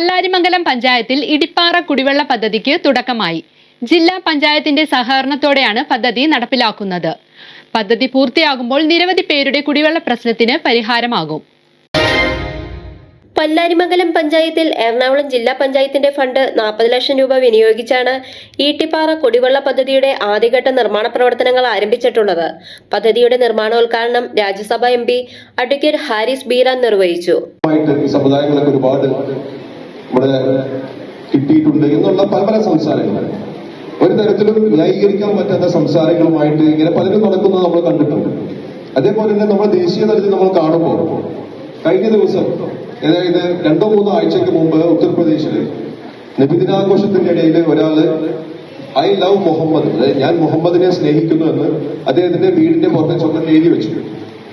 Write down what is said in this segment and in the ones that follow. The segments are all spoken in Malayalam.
പല്ലാരിമംഗലം പഞ്ചായത്തിൽ ഇടിപ്പാറ കുടിവെള്ള പദ്ധതിക്ക് തുടക്കമായി. ജില്ലാ പഞ്ചായത്തിന്റെ സഹകരണത്തോടെയാണ് പദ്ധതി നടപ്പിലാക്കുന്നത്. പദ്ധതി പൂർത്തിയാകുമ്പോൾ നിരവധി പേരുടെ കുടിവെള്ള പ്രശ്നത്തിന് പരിഹാരമാകും. പല്ലാരിമംഗലം പഞ്ചായത്തിൽ എറണാകുളം ജില്ലാ പഞ്ചായത്തിന്റെ ഫണ്ട് നാൽപ്പത് ലക്ഷം രൂപ വിനിയോഗിച്ചാണ് ഈട്ടിപ്പാറ കുടിവെള്ള പദ്ധതിയുടെ ആദ്യഘട്ട നിർമ്മാണ പ്രവർത്തനങ്ങൾ ആരംഭിച്ചിട്ടുള്ളത്. പദ്ധതിയുടെ നിർമ്മാണോദ്ഘാടനം Rajya Sabha M P advocate Haris Beeran നിർവഹിച്ചു. സമുദായങ്ങളൊക്കെ ഒരുപാട് ഇവിടെ കിട്ടിയിട്ടുണ്ട് എന്നുള്ള പല പല സംസാരങ്ങൾ. ഒരു തരത്തിലും ന്യായീകരിക്കാൻ പറ്റാത്ത സംസാരങ്ങളുമായിട്ട് ഇങ്ങനെ പലരും നടക്കുന്നത് നമ്മൾ കണ്ടിട്ടുണ്ട്. അതേപോലെ തന്നെ നമ്മൾ ദേശീയ തലത്തിൽ നമ്മൾ കാണുമ്പോൾ കഴിഞ്ഞ ദിവസം അതായത് രണ്ടോ മൂന്നോ ആഴ്ചയ്ക്ക് മുമ്പ് ഉത്തർപ്രദേശിൽ നബിദിനാഘോഷത്തിന്റെ ഇടയിൽ ഒരാൾ ഐ ലവ് മുഹമ്മദ് അതായത് ഞാൻ മുഹമ്മദിനെ സ്നേഹിക്കുന്നു എന്ന് അദ്ദേഹത്തിന്റെ വീടിന്റെ പുറത്തെ ചുമരിൽ എഴുതി വെച്ചു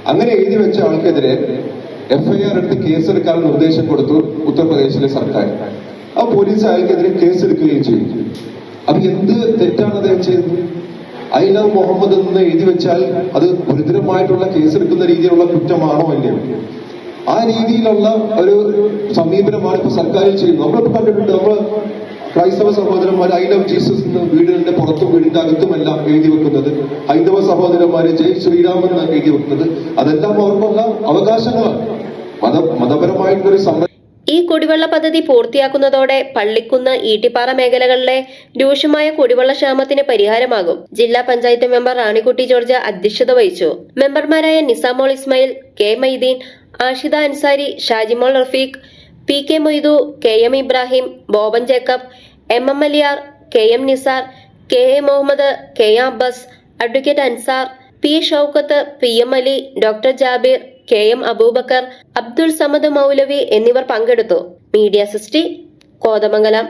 അങ്ങനെ എഴുതി വെച്ച ആൾക്കെതിരെ എഫ്ഐആർ എടുത്ത് കേസെടുക്കാൻ നിർദ്ദേശം കൊടുത്തു ഉത്തർപ്രദേശിലെ സർക്കാർ. ആ പോലീസ് അയാൾക്കെതിരെ കേസെടുക്കുകയും ചെയ്തു. അപ്പൊ എന്ത് തെറ്റാണ് അദ്ദേഹം ചെയ്തത് ഐ ലവ് മുഹമ്മദ് എന്ന് എഴുതി വെച്ചാൽ അത് ഗുരുതരമായിട്ടുള്ള കേസെടുക്കുന്ന രീതിയിലുള്ള കുറ്റമാണോ അല്ലേ ആ രീതിയിലുള്ള ഒരു സമീപനമാണ് ഇപ്പൊ സർക്കാരിൽ ചെയ്യുന്നത്. നമ്മളിപ്പോ കണ്ടിട്ടുണ്ട് നമ്മൾ ക്രൈസ്തവ സഹോദരന്മാർ ഐ ലവ് ജീസസ് എന്ന് വീടിന്റെ പുറത്തും വീടിന്റെ അകത്തുമെല്ലാം എഴുതി വെക്കുന്നത്. ഹൈന്ദവ സഹോദരന്മാരെ ജയ് ശ്രീരാമൻ എന്ന് എഴുതി വെക്കുന്നത്. അതെല്ലാം അവർക്കുള്ള അവകാശങ്ങളാണ്. മത മതപരമായിട്ടൊരു സംരക്ഷണം ഈ കുടിവെള്ള പദ്ധതി പൂർത്തിയാക്കുന്നതോടെ പള്ളിക്കുന്ന് ഈട്ടിപ്പാറ മേഖലകളിലെ രൂക്ഷമായ കുടിവെള്ള ക്ഷാമത്തിന് പരിഹാരമാകും. ജില്ലാ പഞ്ചായത്ത് മെമ്പർ റാണിക്കുട്ടി ജോർജ് അധ്യക്ഷത വഹിച്ചു. മെമ്പർമാരായ Nisamol Ismail K Maideen Ashida Ansari Shajimol Rafeeq P K Moidu K M Ibrahim Boban Jacob M M Aliyar K M Nisar K A Muhammad K Abbas advocate Ansar P Shoukath P M Ali doctor Jabir K M Aboobacker Abdul Samad Moulavi എന്നിവർ പങ്കെടുത്തു. മീഡിയ സിസ്റ്റി കോതമംഗലം.